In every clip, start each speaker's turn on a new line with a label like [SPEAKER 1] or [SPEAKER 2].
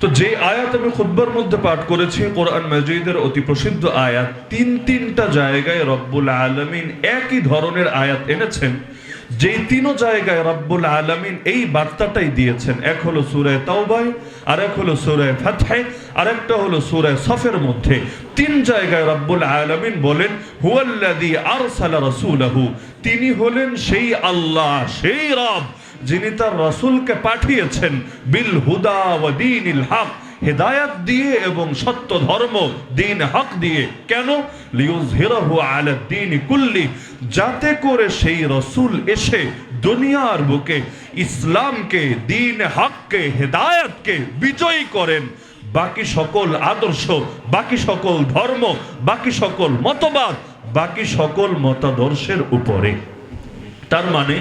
[SPEAKER 1] তো যে আয়াত আমি খুদ্বার মধ্যে পাঠ করেছি, কোরআন মাজিদের অতি প্রসিদ্ধ আয়াত, তিন তিনটা জায়গায় রব্বুল আলমিন একই ধরনের আয়াত এনেছেন। যেই তিনও জায়গায় রব্বুল আলমিন এই বার্তাটাই দিয়েছেন। এক হলো সুরায় তাওবাই আর এক হলো সুরায় ফাতহায় আর একটা হলো সুরায় সফের মধ্যে। তিন জায়গায় রব্বুল আলমিন বলেন হুয়াল্লাদি আরসালা রাসূলাহু। তিনি হলেন সেই আল্লাহ, সেই রব। যিনি তার রসুলকে পাঠিয়েছেন, বিল হুদা ওয়া দীনিল হক, হেদায়াত দিয়ে এবং সত্য ধর্ম, দিন হক দিয়ে। কেন? লিউজহিরাহু আলা দ্বীন কুল্লি, যাতে করে সেই রসুল এসে দুনিয়ার বুকে ইসলামকে, দিন হককে, হেদায়াতকে বিজয়ী করেন। বাকি সকল আদর্শ, বাকি সকল ধর্ম, বাকি সকল মতবাদ, বাকি সকল মতাদর্শের উপরে। তার মানে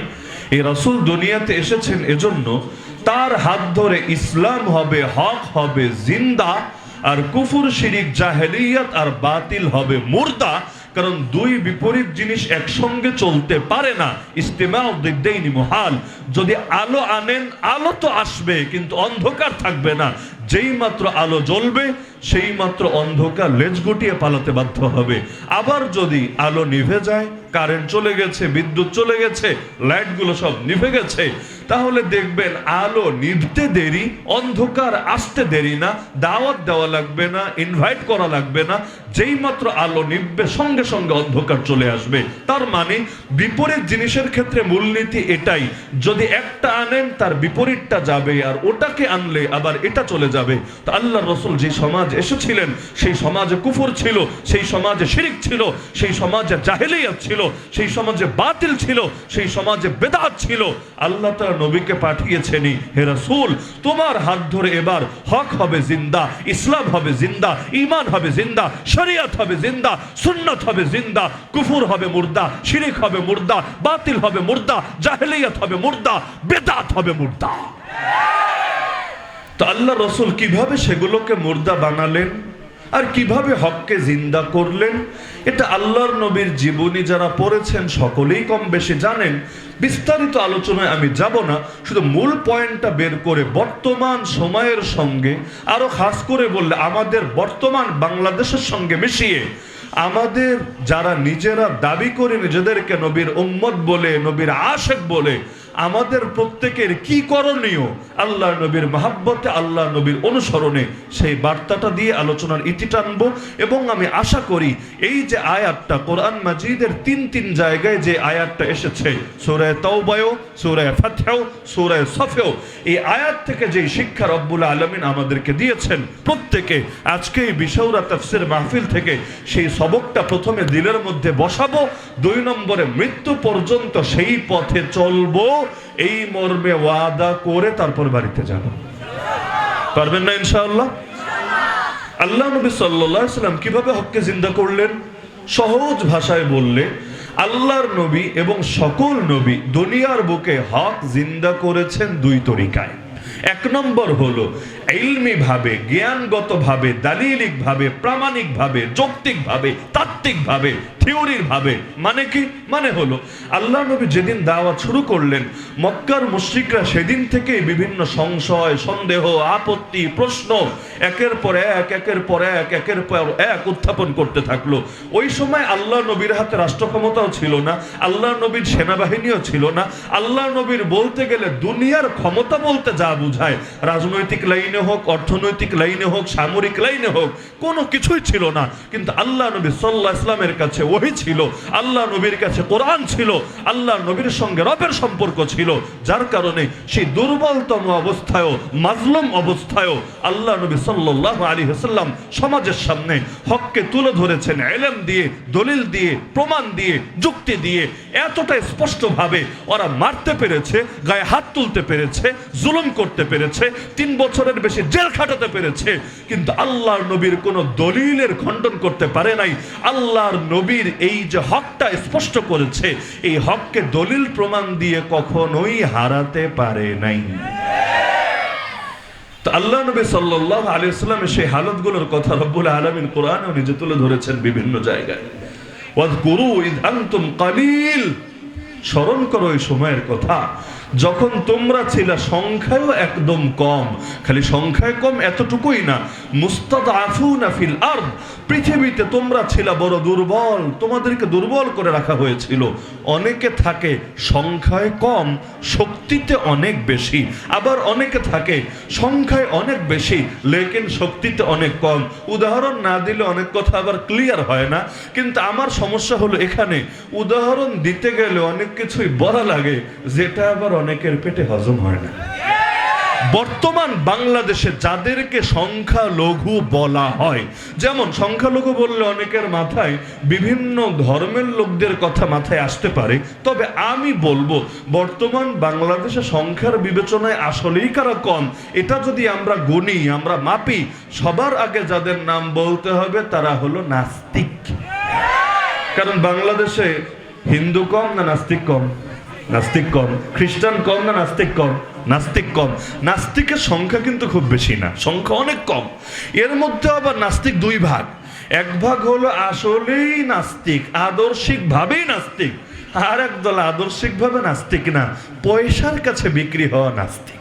[SPEAKER 1] এই রসুল দুনিয়াতে এসেছেন এজন্য তার হাত ধরে ইসলাম হবে, হক হবে, জিন্দা আর কুফুর, শিরিক, জাহেলিয়াত আর বাতিল হবে, মুর্দা। কারণ দুই বিপরীত জিনিস একসঙ্গে চলতে পারে না। ইস্তেমা উদ্দিন মহাল। যদি আলো আনেন, আলো তো আসবে, কিন্তু অন্ধকার থাকবে না। যেই মাত্র আলো জ্বলবে, সেই মাত্র অন্ধকার লেজ গুটিয়ে পালাতে বাধ্য হবে। আবার যদি আলো নিভে যায় কারেন্ট চলে গেছে, বিদ্যুৎ চলে গেছে, লাইটগুলো সব নিভে গেছে। তাহলে দেখবেন আলো নিভতে দেরি, অন্ধকার আসতে দেরি না, দাওয়াত দেওয়া লাগবে না ইনভাইট করা লাগবে না, যেই মাত্র আলো নিভবে সঙ্গে সঙ্গে অন্ধকার চলে আসবে। তার মানে বিপরীত জিনিসের ক্ষেত্রে মূলনীতি এটাই, যদি একটা আনেন তার বিপরীতটা যাবে আর ওটাকে আনলে আবার এটা চলে যাবে। তো আল্লাহ রসুল যে সমাজ এসেছিলেন, সেই সমাজে কুফর ছিল, সেই সমাজে শিরিক ছিল, সেই সমাজে জাহেলিয়াত ছিল সেই সমাজে বাতিল ছিল, সেই সমাজে বেদাত ছিল। আল্লাহ তার নবীকে পাঠিয়েছেনই, হে রাসূল, তোমার হাত ধরে এবার হক হবে জিন্দা, ইসলাম হবে জিন্দা, ঈমান হবে জিন্দা, শরিয়ত হবে জিন্দা, সুন্নাত হবে জিন্দা, কুফর হবে মুর্দা, শিরিক হবে মুর্দা, বাতিল হবে মুর্দা, জাহেলিয়াত হবে মুর্দা, বেদাত হবে মুর্দা। তো আল্লাহ রসুল কীভাবে সেগুলোকে মুর্দা বানালেন? আর কীভাবে হককে জিন্দা করলেন? এটা আল্লাহর নবীর জীবনী যারা পড়েছেন, সকলেই কম বেশি জানেন। বিস্তারিত আলোচনায় আমি যাব না, শুধু মূল পয়েন্টটা বের করে বর্তমান সময়ের সঙ্গে আরও খাস করে বললে, আমাদের বর্তমান বাংলাদেশের সঙ্গে মিশিয়ে, আমাদের যারা নিজেরা দাবি করে নিজেদেরকে নবীর উম্মত বলে, নবীর আশেক বলে আমাদের প্রত্যেকের কি করণীয়? আল্লাহ নবীর মাহাব্বতে, আল্লাহ নবীর অনুসরণে সেই বার্তাটা দিয়ে আলোচনার ইতি টানবো এবং আমি আশা করি এই যে আয়াতটা কোরআন মাজিদের তিন তিন জায়গায় যে আয়াতটা এসেছে সুরায় তৌবায়ও সুরায় ফাতেও সুরায় সফেও এই আয়াত থেকে যে শিক্ষা রব্বুল আলমিন আমাদেরকে দিয়েছেন প্রত্যেকে আজকে এই বিশৌরা তফসির মাহফিল থেকে সেই সবকটা প্রথমে দিলের মধ্যে বসাবো, দুই নম্বরে মৃত্যু পর্যন্ত সেই পথে চলবো। এই মর্মে ওয়াদা করে তারপর বাড়িতে যাব। পারবেন না ইনশাআল্লাহ? আল্লাহ নবী সাল্লাম কীভাবে হককে জিন্দা করলেন? সহজ ভাষায় বললে, আল্লাহর নবী এবং সকল নবী দুনিয়ার বুকে হক জিন্দা করেছেন দুই তরিকায়। এক নম্বর হলো ইলমি ভাবে জ্ঞানগত ভাবে দালিলিক ভাবে প্রামাণিক ভাবে যৌক্তিক ভাবে তাত্ত্বিক ভাবে থিওরির ভাবে মানে কি? মানে হলো, আল্লাহ নবী যেদিন দাওয়াত শুরু করলেন, মক্কার মুশরিকরা সেদিন থেকে বিভিন্ন সংশয়, সন্দেহ, আপত্তি, প্রশ্ন, একের পর এক, একের পর এক, একের পর এক উত্থাপন করতে থাকল। ওই সময় আল্লাহ নবীর হাতে রাষ্ট্র ক্ষমতাও ছিল না, আল্লাহ নবীর সেনাবাহিনীও ছিল না, আল্লাহ নবীর বলতে গেলে দুনিয়ার ক্ষমতা বলতে যা বুঝায়, রাজনৈতিক লাইনে হোক, অর্থনৈতিক লাইনে হোক, সামরিক লাইনে হোক, কোনো কিছুই ছিল না। কিন্তু আল্লাহ নবী সাল্লাহ ইসলামের কাছে ওহি ছিল, আল্লাহ নবীর কাছে কোরআন ছিল, আল্লাহ নবীর সঙ্গে রবের সম্পর্ক ছিল, যার কারণে সেই দুর্বলতম অবস্থায়ও, মাজলুম অবস্থায়ও আল্লাহ নবী সাল্লাহ আলী হাসাল্লাম সমাজের সামনে হককে তুলে ধরেছেন, এলেম দিয়ে, দলিল দিয়ে, প্রমাণ দিয়ে, যুক্তি দিয়ে। এতটা স্পষ্টভাবে ওরা মারতে পেরেছে, গায়ে হাত তুলতে পেরেছে, জুলুম করতে পেরেছে। তিন বছরের বেশি জেল খাটাতে পেরেছে। কিন্তু আল্লাহর নবীর কোনো দলিলের খণ্ডন করতে পারে নাই। আল্লাহর নবীর এই যে হকটা স্পষ্ট করেছে, এই হককে দলিল প্রমাণ দিয়ে কখনোই হারাতে পারে নাই। আল্লাহ নবী সাল্লাহ আলী ইসলামের সেই হালতগুলোর কথা রব্বুল আলমিন কোরআনেও নিজে তুলে ধরেছেন বিভিন্ন জায়গায়। ওয়াদ ইদ আন্তুম কালিল। স্মরণ করো এই সময়ের কথা। যখন তোমরা ছিল সংখ্যায়ও একদম কম, খালি সংখ্যায় কম এতটুকুই না মুস্তাদ আফুনা ফিল আর পৃথিবীতে তোমরা ছিল বড় দুর্বল, তোমাদেরকে দুর্বল করে রাখা হয়েছিল। অনেকে থাকে সংখ্যায় কম, শক্তিতে অনেক বেশি, আবার অনেকে থাকে সংখ্যায় অনেক বেশি, লেকিন শক্তিতে অনেক কম। উদাহরণ না দিলে অনেক কথা আবার ক্লিয়ার হয় না, কিন্তু আমার সমস্যা হলো এখানে, উদাহরণ দিতে গেলে অনেক কিছুই বলা লাগে, যেটা আবার অনেকের পেটে হজম হয় না। বর্তমান বাংলাদেশে যাদেরকে সংখ্যালঘু বলা হয়, যেমন সংখ্যালঘু বললে অনেকের মাথায় বিভিন্ন ধর্মের লোকদের কথা মাথায় আসতে পারে, তবে আমি বলব বর্তমান বাংলাদেশে সংখ্যার বিবেচনায় আসলেই কারা কম, এটা যদি আমরা গুনি, আমরা মাপি, সবার আগে যাদের নাম বলতে হবে তারা হলো নাস্তিক। কারণ বাংলাদেশে হিন্দু কম না নাস্তিক কম? নাস্তিক কম খ্রিস্টান কম না নাস্তিক কম নাস্তিক কম নাস্তিকের সংখ্যা কিন্তু খুব বেশি না। সংখ্যা অনেক কম। এর মধ্যে আবার নাস্তিক দুই ভাগ। এক ভাগ হলো আসলেই নাস্তিক আদর্শিক ভাবেই নাস্তিক। আর এক দল আদর্শিক ভাবে নাস্তিক না, পয়সার কাছে বিক্রি হওয়া নাস্তিক।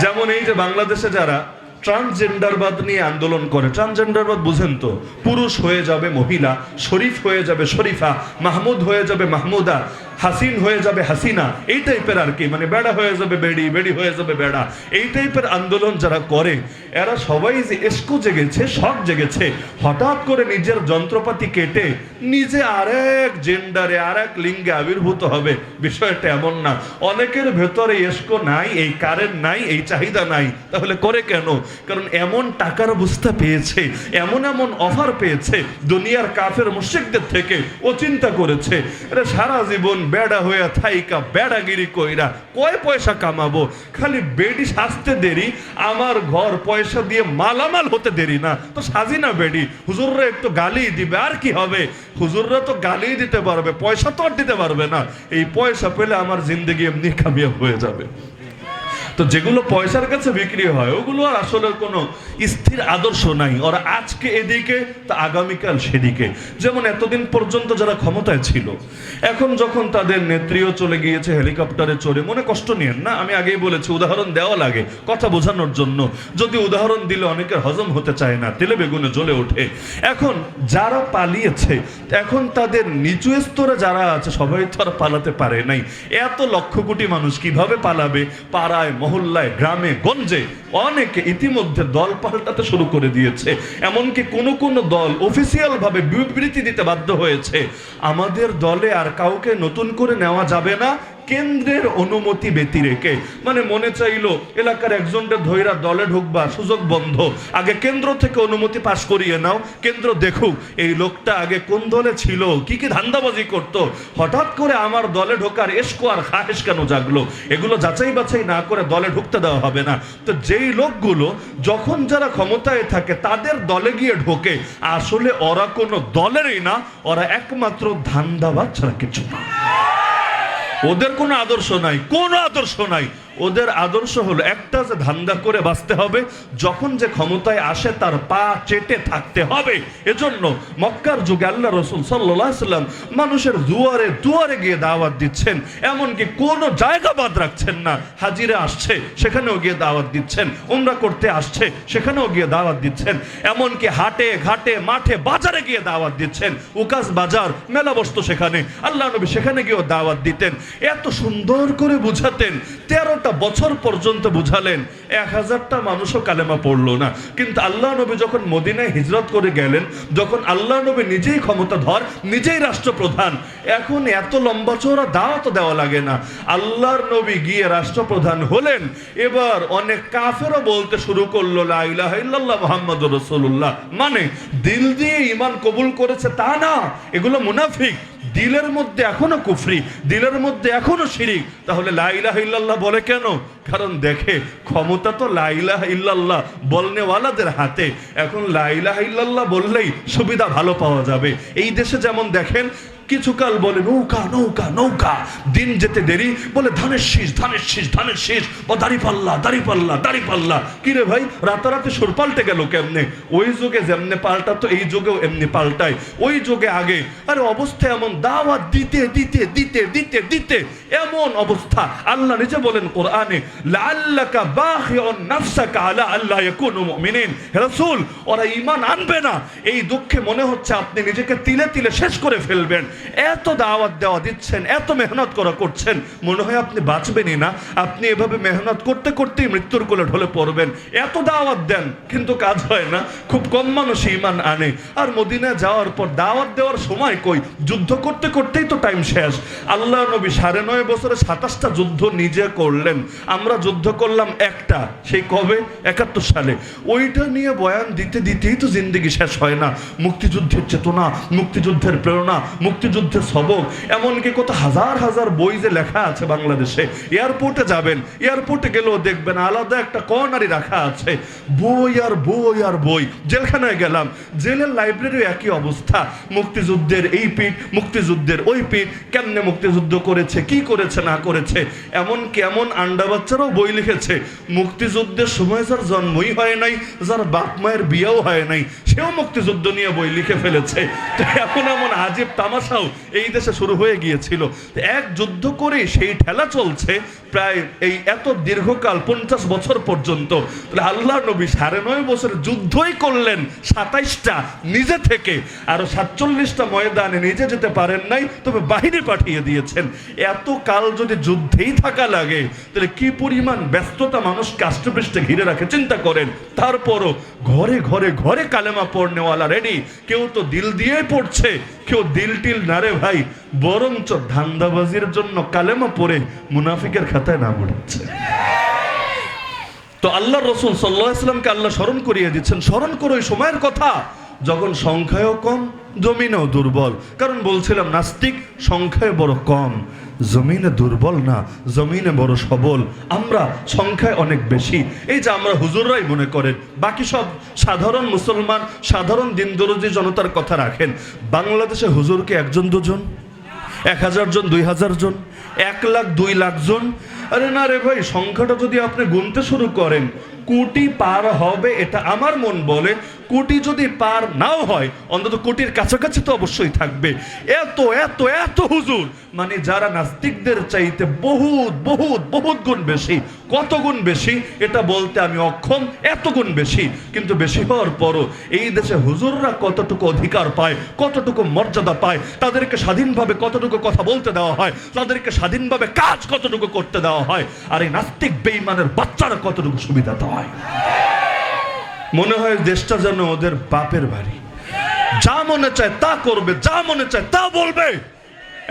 [SPEAKER 1] যেমন এই যে বাংলাদেশে যারা ট্রান্সজেন্ডারবাদ নিয়ে আন্দোলন করে, ট্রান্সজেন্ডারবাদ বুঝেন তো, পুরুষ হয়ে যাবে মহিলা, শরীফ হয়ে যাবে শরীফা, মাহমুদ হয়ে যাবে মাহমুদা হাসিন হয়ে যাবে হাসিনা, এই টাইপের আর কি। মানে বেড়া হয়ে যাবে বেড়ি বেড়ি হয়ে যাবে বেড়া। এই টাইপের আন্দোলন যারা করে, এরা সবাই যে এসকো জেগেছে, সব জেগেছে। হঠাৎ করে নিজের যন্ত্রপাতি কেটে নিজে আরেক জেন্ডারে আরেক লিঙ্গে আবির্ভূত হবে। বিষয়টা এমন না। অনেকের ভেতরে এসকো নাই, এই কারেন্ট নাই, এই চাহিদা নাই। তাহলে করে কেন? কারণ এমন টাকার বুঝতে পেয়েছে, এমন এমন অফার পেয়েছে, দুনিয়ার কাফের মুশিকদের থেকে ও চিন্তা করেছে। এটা সারা জীবন বেড়া হয়ে থাইকা বেড়াগিরি কইরা কয় পয়সা কামাবো? খালি বেডি সাজতে দেরি, আমার ঘর পয়সা দিয়ে মালামাল হতে দেরি না। তো সাজি না বেডি, হুজুররা একটু গালি দিবে, আর কি হবে? হুজুররা তো গালি দিতে পারবে, পয়সা তো আর দিতে পারবে না। এই পয়সা পেলে আমার জিন্দগি এমনি কামিয়াব হয়ে যাবে। তো যেগুলো পয়সার কাছে বিক্রি হয়, ওগুলো আর আসলে কোনো স্থির আদর্শ নাই। ওরা আজকে এদিকে, তা আগামীকাল সেদিকে। যেমন এতদিন পর্যন্ত যারা ক্ষমতায় ছিল, এখন যখন তাদের নেত্রীও চলে গিয়েছে, হেলিকপ্টারে চড়ে, মনে কষ্ট নিয়েন না? আমি আগেই বলেছি, উদাহরণ দেওয়া লাগে, কথা বোঝানোর জন্য। যদি উদাহরণ দিলে অনেকের হজম হতে চায় না, তেলে বেগুনে জ্বলে ওঠে। এখন যারা পালিয়েছে, এখন তাদের নিচু স্তরে যারা আছে, সবাই তো আর পালাতে পারে নাই। এত লক্ষ কোটি মানুষ কীভাবে পালাবে? পাড়ায় মহল্লায়, গ্রামে, গঞ্জে অনেকে ইতিমধ্যে দল পাল্টাতে শুরু করে দিয়েছে। এমনকি কোন কোন দল অফিসিয়াল ভাবে বিবৃতি দিতে বাধ্য হয়েছে। আমাদের দলে আর কাউকে নতুন করে নেওয়া যাবে না কেন্দ্রের অনুমতি ব্যতি রেখে মানে মনে চাইলো, এলাকার একজনটা ধৈরা দলে ঢুকবা, সুযোগ বন্ধ। আগে কেন্দ্র থেকে অনুমতি পাশ করিয়ে নাও, কেন্দ্র দেখুক, এই লোকটা আগে কোন দলে ছিল, কি কি ধান্দাবাজি করত। হঠাৎ করে আমার দলে ঢোকার এসকো আর খাহেস কেন জাগলো? এগুলো যাচাই বাছাই না করে দলে ঢুকতে দেওয়া হবে না। তো যেই লোকগুলো যখন যারা ক্ষমতায় থাকে, তাদের দলে গিয়ে ঢোকে। আসলে ওরা কোনো দলেরই না, ওরা একমাত্র ধান্দাবাজ ছাড়া কিছু না। ওদের কোনো আদর্শ নাই কোনো আদর্শ নাই। ওদের আদর্শ হলো একটা যে ধান্দা করে বাঁচতে হবে, যখন যে ক্ষমতায় আসে তার পা চেটে থাকতে হবে। এজন্য মক্কার যুগে আল্লাহ রসুল সাল্লাম মানুষের দুয়ারে দুয়ারে গিয়ে দাওয়াত দিচ্ছেন, এমনকি কোনো জায়গা বাদ রাখছেন না। হাজিরা আসছে, সেখানেও গিয়ে দাওয়াত দিচ্ছেন, উমরা করতে আসছে, সেখানেও গিয়ে দাওয়াত দিচ্ছেন, এমনকি হাটে ঘাটে মাঠে বাজারে গিয়ে দাওয়াত দিচ্ছেন, উকাস বাজার মেলা বসতো সেখানে, আল্লাহ নবী সেখানে গিয়েও দাওয়াত দিতেন। এত সুন্দর করে বুঝাতেন, তেরোটা বছর পর্যন্ত বুঝালেন, এক হাজারটা মানুষও কালেমা পড়ল না। কিন্তু আল্লাহ নবী যখন মদিনায় হিজরত করে গেলেন, যখন আল্লাহ নবী নিজেই ক্ষমতাধর, নিজেই রাষ্ট্রপ্রধান, এখন এত লম্বা চওড়া দাওয়াত দেওয়া লাগে না। আল্লাহর নবী গিয়ে রাষ্ট্রপ্রধান হলেন, এবার অনেক কাফেরও বলতে শুরু করল, লা ইলাহা ইল্লাল্লাহ মুহাম্মাদুর রাসূলুল্লাহ। মানে দিল দিয়ে ঈমান কবুল করেছে তা না, এগুলো মুনাফিক। দিলের মধ্যে এখনও কুফরি, দিলের মধ্যে এখনও শিরিক। তাহলে লাইলাহ ইল্লাল্লাহ বলে কেন? কারণ দেখে, ক্ষমতা তো লাইলাহ ইল্লাল্লাহ বলনেওয়ালাদের হাতে। এখন লাইলাহ ইল্লাল্লাহ বললেই সুবিধা ভালো পাওয়া যাবে। এই দেশে যেমন দেখেন কিছুকাল বলে, নৌকা নৌকা নৌকা, দিন যেতে দেরি। বলে, ধানের শীষ ধানের শীষ ধানের শীষ, ও দাড়ি পাল্লা দাড়ি পাল্লা দাড়ি পাল্লা। কিরে ভাই, রাতারাতি সুর পাল্টে গেল কেমনে? ওই যুগে যেমনে পাল্টাতো এই যুগেও এমনি পাল্টায়। ওই যুগে আগে, আরে অবস্থা এমন, দাওয়াত দিতে দিতে দিতে দিতে দিতে, এমন অবস্থা। আল্লাহ নিজে বলেন কোরআনে, লাআল্লাকা বাখিউন নাফসাকা আলা আল্লাহ ইয়াকুনু মুমিনিন। রাসূল, ওরা ঈমান আনবে না। এই দুঃখে মনে হচ্ছে আপনি নিজেকে তিলে তিলে শেষ করে ফেলবেন। এত দাওয়াত দেওয়া দিচ্ছেন, এত মেহনত করা করছেন, মনে হয় আপনি বাঁচবেনই না। আপনি এভাবে মেহনত করতে করতেই মৃত্যুর কোলে ঢলে পড়বেন। এত দাওয়াত দেন, কিন্তু কাজ হয় না। খুব কম মানুষ ইমান আনে। আর মদিনা যাওয়ার পর দাওয়াত দেওয়ার সময় কই? যুদ্ধ করতে করতেই তো টাইম শেষ। আল্লাহ নবী সাড়ে নয় বছরে সাতাশটা যুদ্ধ নিজে করলেন। আমরা যুদ্ধ করলাম একটা, সেই কবে? একাত্তর সালে। ওইটা নিয়ে বয়ান দিতে দিতেই তো জিন্দিগি শেষ হয় না। মুক্তিযুদ্ধের চেতনা, মুক্তিযুদ্ধের প্রেরণা মুক্তিযুদ্ধের সবক, এমনকি কত হাজার হাজার বই যে লেখা আছে বাংলাদেশে, এয়ারপোর্টে যাবেন, এয়ারপোর্টে গেলেও দেখবেন আলাদা একটা কর্নারি রাখা আছে, বই আর বই আর বই। জেলখানায় গেলাম, জেলের লাইব্রেরিও একই অবস্থা, মুক্তিযুদ্ধের এই পিঠ, মুক্তিযুদ্ধের ওই পিঠ, কেমনে মুক্তিযুদ্ধ করেছে, কি করেছে, না করেছে এমন কেমন আন্ডা বাচ্চারাও বই লিখেছে, মুক্তিযুদ্ধের সময় যার জন্মই হয় নাই, যার বাপ মায়ের বিয়েও হয় নাই, সেও মুক্তিযুদ্ধ নিয়ে বই লিখে ফেলেছে। তো এখন এমন আজীব তামাশাও এই দেশে শুরু হয়ে গিয়েছিল। এক যুদ্ধ করে সেই ঠেলা চলছে প্রায় এই এত দীর্ঘকাল, পঞ্চাশ বছর পর্যন্ত। তাহলে আল্লাহ নবী সাড়ে নয় বছর যুদ্ধই করলেন সাতাইশটা নিজে থেকে। আরও সাতচল্লিশটা ময়দানে নিজে যেতে পারেন নাই, তবে বাহিনী পাঠিয়ে দিয়েছেন। এত কাল যদি যুদ্ধেই থাকা লাগে, তাহলে কি পরিমাণ ব্যস্ততা মানুষ কাষ্টপৃষ্ঠে ঘিরে রাখে, চিন্তা করেন। তারপরও ঘরে ঘরে ঘরে কালেমা পড়নেওয়ালা রেডি কেউ তো দিল দিয়ে পড়ছে, কেউ দিল টিল না রে ভাই, বরঞ্চ ধান্দাবাজির জন্য কালেমা পরে মুনাফিকের খাতায় নাম উঠছে তো আল্লাহ রসুল সাল্লাহামকে আল্লাহ স্মরণ করিয়ে দিচ্ছেন। স্মরণ করো ওই সময়ের কথা, যখন সংখ্যায়ও কম, জমিনেও দুর্বল। কারণ বলছিলাম, নাস্তিক সংখ্যায় বড় কম। জমিনে দুর্বল না, জমিনে বড় সবল। আমরা সংখ্যায় অনেক বেশি। এই যে আমরা হুজুররাই মনে করেন, বাকি সব সাধারণ মুসলমান, সাধারণ দিন দরজি জনতার কথা রাখেন। বাংলাদেশে হুজুরকে একজন, দুজন, এক হাজার জন, দুই হাজার জন, এক লাখ, দুই লাখ জন। আরে না রে ভাই, সংখ্যাটা যদি আপনি গুনতে শুরু করেন কোটি পার হবে এটা আমার মন বলে। কোটি যদি পার নাও হয়, অন্তত কোটির কাছাকাছি তো অবশ্যই থাকবে। এত এত এত হুজুর। মানে যারা নাস্তিকদের চাইতে বহুত বহুত বহুত গুণ বেশি কত গুণ বেশি? এটা বলতে আমি অক্ষম। এত গুণ বেশি। কিন্তু বেশি হওয়ার পরও এই দেশে হুজুররা কতটুকু অধিকার পায়, কতটুকু মর্যাদা পায়, তাদেরকে স্বাধীনভাবে কতটুকু কথা বলতে দেওয়া হয়, তাদেরকে স্বাধীনভাবে কাজ কতটুকু করতে দেওয়া হয়, আর এই নাস্তিক বেইমানের বাচ্চারা কতটুকু সুবিধা দেওয়া হয় মনে হয় দেশটা যেন ওদের বাপের বাড়ি। যা মনে চায় তা করবে, যা মনে চায় তা বলবে।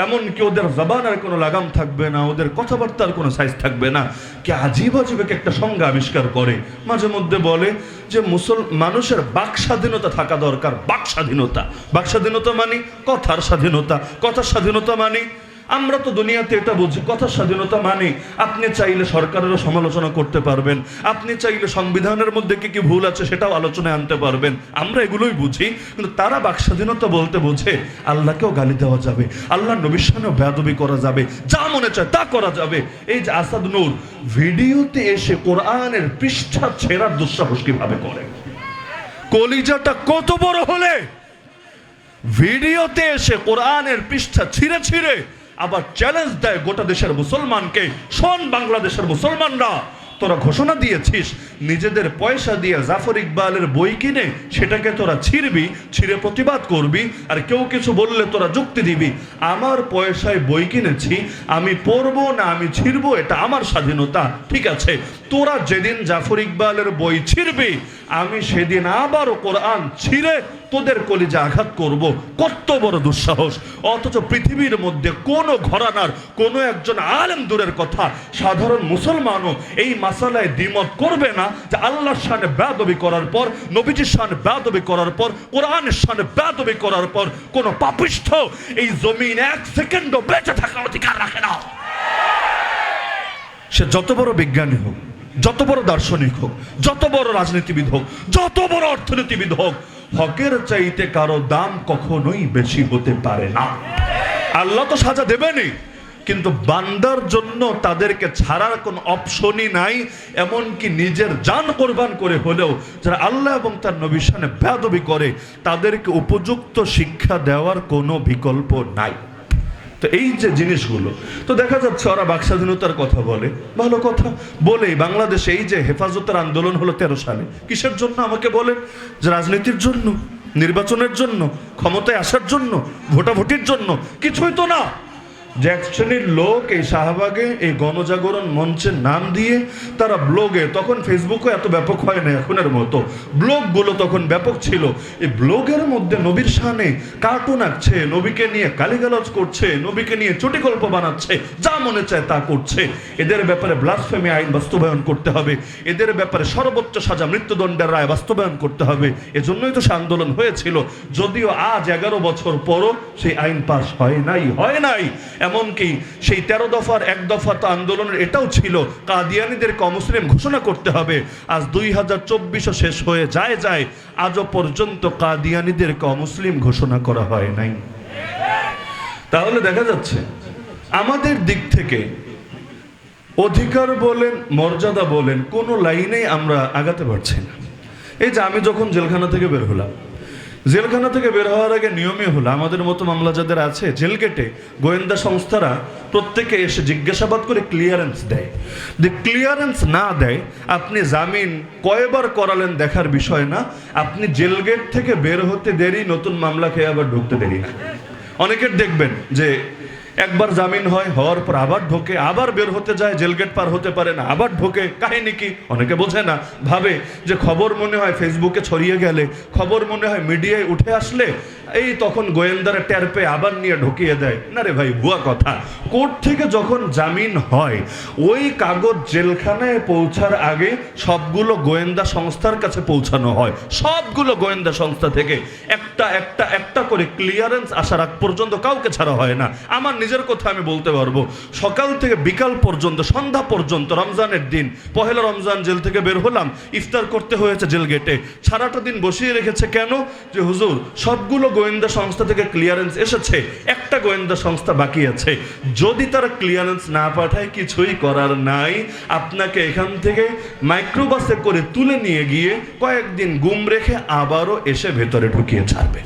[SPEAKER 1] এমনকি ওদের জবান আর কোনো লাগাম থাকবে না, ওদের কথাবার্তার কোনো সাইজ থাকবে না। কে আজীব আজীব একটা সংজ্ঞা আবিষ্কার করে। মাঝে মধ্যে বলে যে মুসল, মানুষের বাক স্বাধীনতা থাকা দরকার। বাক স্বাধীনতা বাক স্বাধীনতা মানে কথার স্বাধীনতা। কথার স্বাধীনতা মানে আমরা তো দুনিয়াতে এটা বুঝি, কথা স্বাধীনতা মানে আপনি চাইলে সরকারেরও সমালোচনা করতে পারবেন, আপনি চাইলে সংবিধানের মধ্যে কি কি ভুল আছে সেটাও আলোচনায় আনতে পারবেন, আমরা এগুলোই বুঝি, কিন্তু তারা বাক স্বাধীনতা বলতে বোঝে, আল্লাহকেও গালি দেওয়া যাবে আল্লাহ নবীর সামনেও বেয়াদবি করা যাবে, যা মনে চায় তা করা যাবে। এই যে আসাদ নূর, ভিডিওতে এসে কোরআনের পৃষ্ঠা ছেঁড়ার দুঃসাহস কীভাবে করে? কলিজাটা কত বড় হলে? ভিডিওতে এসে কোরআনের পৃষ্ঠা ছিঁড়ে ছিঁড়ে আবার চ্যালেঞ্জ দেয় গোটা দেশের মুসলমানকে। শোন বাংলাদেশের মুসলমানরা, তোরা ঘোষণা দিয়েছিস, নিজেদের পয়সা দিয়ে জাফর ইকবালের বই কিনে সেটাকে তোরা ছিঁড়বি, ছিঁড়ে প্রতিবাদ করবি, আর কেউ কিছু বললে তোরা যুক্তি দিবি। আমার পয়সায় বই কিনেছি, আমি পড়ব না আমি ছিঁড়বো, এটা আমার স্বাধীনতা। ঠিক আছে, তোরা যেদিন জাফর ইকবালের বই ছিঁড়বি, আমি সেদিন আবারও কোরআন ছিঁড়ে তোদের কলিজে আঘাত করব। কত বড় দুঃসাহস। অথচ পৃথিবীর মধ্যে কোনো ঘরানার, কোনো একজন আলেম দূরের কথা সাধারণ মুসলমানও এই মাসালায় দ্বিমত করবে না যে আল্লাহর সামনে বেদবি করার পর, নবীজির সামনে বেদবি করার পর, কোরআনের সামনে বেদবি করার পর কোনো পাপিষ্ঠ এই জমিন এক সেকেন্ডও বেঁচে থাকার অধিকার রাখে না। সে যত বড় বিজ্ঞানী হোক, যত বড় দার্শনিক হোক, যত বড় রাজনীতিবিদ হোক, যত বড় অর্থনীতিবিদ হোক হকের চাইতে কারও দাম কখনোই বেশি হতে পারে না। আল্লাহ তো সাজা দেবেনি কিন্তু বান্দার জন্য তাদেরকে ছাড়ার কোন অপশনই নাই, এমনকি নিজের যান কোরবান করে হলেও যারা আল্লাহ এবং তার নবীর সামনে করে, তাদেরকে উপযুক্ত শিক্ষা দেওয়ার কোনো বিকল্প নাই। তো এই যে জিনিসগুলো, তো দেখা যাচ্ছে ওরা বাক স্বাধীনতার কথা বলে। ভালো কথা। বলে বাংলাদেশে এই যে হেফাজতের আন্দোলন হলো তেরো সালে। কিসের জন্য আমাকে বলেন? যে রাজনীতির জন্য, নির্বাচনের জন্য, ক্ষমতায় আসার জন্য, ভোটাভুটির জন্য। কিছুই তো না। যে এক শ্রেণির লোক এই শাহবাগে এই গণজাগরণ মঞ্চের নাম দিয়ে তারা ব্লগে, তখন ফেসবুকও এত ব্যাপক হয় না এখনের মতো। ব্লগগুলো তখন ব্যাপক ছিল। এই ব্লগের মধ্যে নবীর সামনে কার্টুন আঁকছে, নবীকে নিয়ে গালিগালাজ করছে, নবীকে নিয়ে চটিকল্প বানাচ্ছে, যা মনে চায় তা করছে। এদের ব্যাপারে ব্লাসফেমি আইন বাস্তবায়ন করতে হবে। এদের ব্যাপারে সর্বোচ্চ সাজা, মৃত্যুদণ্ডের রায় বাস্তবায়ন করতে হবে। এজন্যই তো সে আন্দোলন হয়েছিল। যদিও আজ এগারো বছর পরও সেই আইন পাস হয় নাই হয় নাই। এমনকি সেই তেরো দফার, এক দফা তো আন্দোলনের এটাও ছিল কাদিয়ানিদেরকে অমুসলিম ঘোষণা করতে হবে। আজ দুই হাজার চব্বিশও শেষ হয়ে যায় যায়, আজও পর্যন্ত কাদিয়ানিদেরকে অমুসলিম ঘোষণা করা হয় নাই। তাহলে দেখা যাচ্ছে, আমাদের দিক থেকে অধিকার বলেন, মর্যাদা বলেন, কোনো লাইনেই আমরা আগাতে পারছি না। এই যে আমি যখন জেলখানা থেকে বের হলাম জেলখানা থেকে বের হওয়ার আগে নিয়মই হলো, আমাদের মতো মামলা যাদের আছে, জেল গেটে গোয়েন্দা সংস্থারা প্রত্যেকে এসে জিজ্ঞাসাবাদ করে ক্লিয়ারেন্স দেয়। যে ক্লিয়ারেন্স না দেয়, আপনি জামিন কয়বার করালেন দেখার বিষয় না, আপনি জেল গেট থেকে বের হতে দেরি, নতুন মামলা খেয়ে আবার ঢুকতে দেরি না। অনেকের দেখবেন যে একবার জামিন হয়, হওয়ার পর আবার ঢোকে, আবার বের হতে যায়, জেল গেট পার হতে পারে না, আবার ঢোকে, কাহিনী কি? অনেকে বোঝে না, ভাবে যে খবর মনে হয় ফেসবুকে ছড়িয়ে গেলে, খবর মনে হয় মিডিয়ায় উঠে আসলে, এই তখন গোয়েন্দারা টের পেয়ে আবার নিয়ে ঢুকিয়ে দেয়। না রে ভাই, ভুয়া কথা। কোর্ট থেকে যখন জামিন হয়, ওই কাগজ জেলখানায় পৌঁছার আগে সবগুলো গোয়েন্দা সংস্থার কাছে পৌঁছানো হয়। সবগুলো গোয়েন্দা সংস্থা থেকে একটা একটা একটা করে ক্লিয়ারেন্স আসার আগ পর্যন্ত কাউকে ছাড়া হয় না। আমার নিজের কথা আমি বলতে পারব। সকাল থেকে বিকাল পর্যন্ত, সন্ধ্যা পর্যন্ত রমজানের দিন, পহেলা রমজান জেল থেকে বের হলাম, ইফতার করতে হয়েছে জেল গেটে। সারাটা দিন বসিয়ে রেখেছে কেন? যে হুজুর, সবগুলো গোয়েন্দা সংস্থা থেকে ক্লিয়ারেন্স এসেছে, একটা গোয়েন্দা সংস্থা বাকি আছে। যদি তারা ক্লিয়ারেন্স না পাঠায়, কিছুই করার নাই। আপনাকে এখান থেকে মাইক্রোবাসে করে তুলে নিয়ে গিয়ে কয়েকদিন গুম রেখে আবারও এসে ভেতরে ঢুকিয়ে ছাড়বে।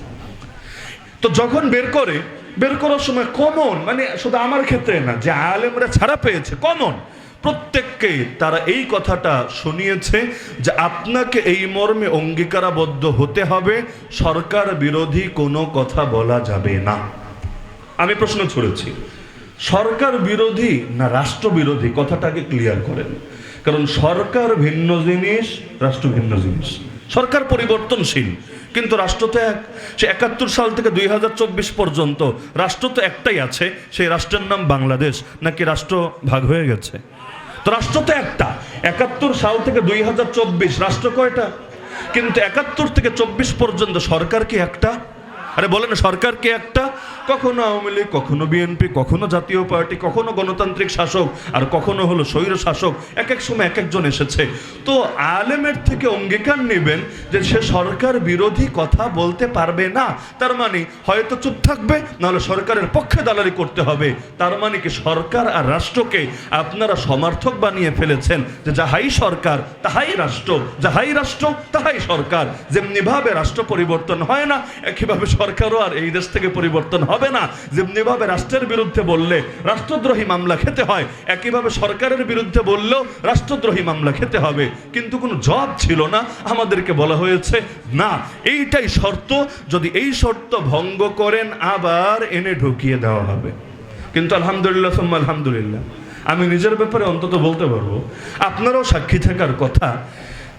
[SPEAKER 1] তো যখন বের করে বের করার সময় কমন মানে শুধু আমার ক্ষেত্রে না, যে আলেমরা ছাড়া পেয়েছে কমন প্রত্যেককে তারা এই কথাটা শুনিয়েছে যে আপনাকে এই মর্মে অঙ্গীকারাবদ্ধ হতে হবে, সরকার বিরোধী কোনো কথা বলা যাবে না। আমি প্রশ্ন ছুড়েছি, সরকার বিরোধী না রাষ্ট্র বিরোধী? কথাটাকে ক্লিয়ার করেন। কারণ সরকার ভিন্ন জিনিস, রাষ্ট্র ভিন্ন জিনিস। সরকার পরিবর্তনশীল। কিন্তু রাষ্ট্র তো এক, সে একাত্তর সাল থেকে দুই হাজার চব্বিশ পর্যন্ত রাষ্ট্র তো একটাই আছে, সেই রাষ্ট্রের নাম বাংলাদেশ, নাকি রাষ্ট্র ভাগ হয়ে গেছে? তো রাষ্ট্র তো একটা, একাত্তর সাল থেকে দুই হাজার চব্বিশ, রাষ্ট্র কয়টা? কিন্তু একাত্তর থেকে চব্বিশ পর্যন্ত সরকার কি একটা? আরে বলেন, সরকার কি একটা? কখনো আওয়ামী লীগ, কখনো বিএনপি কখনো জাতীয় পার্টি, কখনো গণতান্ত্রিক শাসক, আর কখনো হলো স্বৈর শাসক, এক এক সময় এক একজন এসেছে। তো আলেমের থেকে অঙ্গীকার নেবেন যে সে সরকার বিরোধী কথা বলতে পারবে না। তার মানে হয়তো চুপ থাকবে, নাহলে সরকারের পক্ষে দালালি করতে হবে। তার মানে কি সরকার আর রাষ্ট্রকে আপনারা সমর্থক বানিয়ে ফেলেছেন যে যাহাই সরকার, তাহাই রাষ্ট্র, যাহাই রাষ্ট্র, তাহাই সরকার। যেমনিভাবে রাষ্ট্র পরিবর্তন হয় না, একইভাবে সরকারও আর এই দেশ থেকে পরিবর্তন হবে না। যেমনিভাবে রাষ্ট্রের বিরুদ্ধে বললে, রাষ্ট্রদ্রোহী মামলা খেতে হয়। একইভাবে সরকারের বিরুদ্ধে বললেও, রাষ্ট্রদ্রোহী মামলা খেতে হবে। কিন্তু কোনো জব ছিল না। আমাদেরকে বলা হয়েছে, না, এইটাই শর্ত। যদি এই শর্ত ভঙ্গ করেন, আবার এনে ঢুকিয়ে দেওয়া হবে। কিন্তু আলহামদুলিল্লাহ, সুম্মা আলহামদুলিল্লাহ। আমি নিজের ব্যাপারে অন্তত বলতে পারব, আপনারাও সাক্ষী থাকার কথা।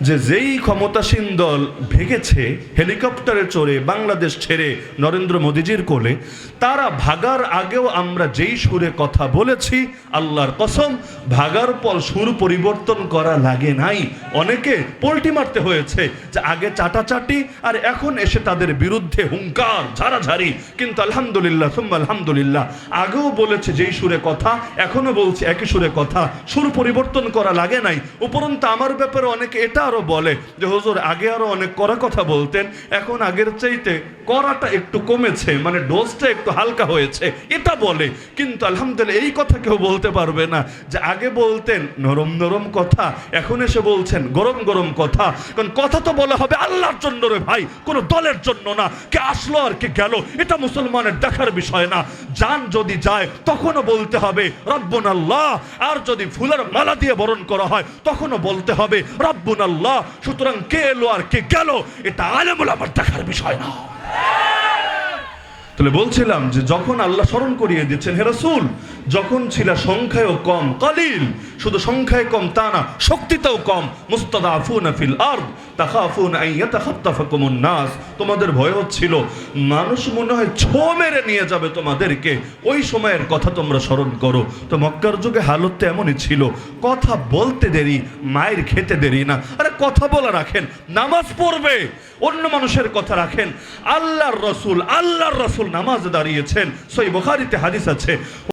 [SPEAKER 1] যে যেই ক্ষমতাসীন দল ভেগেছে হেলিকপ্টারে চড়ে বাংলাদেশ ছেড়ে নরেন্দ্র মোদীজির কোলে, তারা ভাগার আগেও আমরা যেই সুরে কথা বলেছি, আল্লাহর কসম, ভাগার পর সুর পরিবর্তন করা লাগে নাই। অনেকে পোল্টি মারতে হয়েছে যে আগে চাটাচাটি আর এখন এসে তাদের বিরুদ্ধে হুঙ্কার, ঝাড়াঝাড়ি। কিন্তু আলহামদুলিল্লাহ, সুম্মা আলহামদুলিল্লাহ, আগেও বলেছে যেই সুরে কথা এখনও বলছে একই সুরে কথা, সুর পরিবর্তন করা লাগে নাই। উপরন্ত আমার ব্যাপারে অনেকে এটা আরও বলে যে, হুজুর, আগে আরও অনেক কড়া কথা বলতেন, এখন আগের চাইতে কড়াটা একটু কমেছে মানে ডোজটা একটু হালকা হয়েছে। এটা বলে। কিন্তু আলহামদুলিল্লাহ এই কথা কেউ বলতে পারবে না যে, আগে বলতেন নরম নরম কথা, এখন এসে বলছেন গরম গরম কথা। কারণ কথা তো বলা হবে আল্লাহর জন্য রে ভাই, কোনো দলের জন্য না। কে আসলো আর কে গেল, এটা মুসলমানের দেখার বিষয় না। যান যদি যায়, তখনও বলতে হবে রব্বুন আল্লাহ আর যদি ফুলের মালা দিয়ে বরণ করা হয়, তখনও বলতে হবে রব্বুন আল্লাহ সুতরাং কে এলো আর কে গেল, এটা আলেমুল আমার দেখার বিষয় না। তাহলে বলছিলাম যে যখন আল্লাহ স্মরণ করিয়ে দিচ্ছেন হেরাসুল যখন ছিল সংখ্যায়ও কম, কালিল শুধু সংখ্যায় কম, তা না, শক্তিতেও কম। মুস্তাদাফুনা ফিল আরদ নাস। তোমাদের ভয় হচ্ছিল, মানুষ মনে হয় ছো মেরে নিয়ে যাবে তোমাদেরকে। ওই সময়ের কথা তোমরা স্মরণ করো। তো মক্কার যুগে হালত এমনই ছিল। কথা বলতে দেরি, মায়ের খেতে দেরি না। আরে কথা বলা রাখেন, নামাজ পড়বে। অন্য মানুষের কথা রাখেন, আল্লাহর রসুল আল্লাহর রসুল নামাজ দাঁড়িয়েছেন। সই বুখারিতে হাদিস আছে।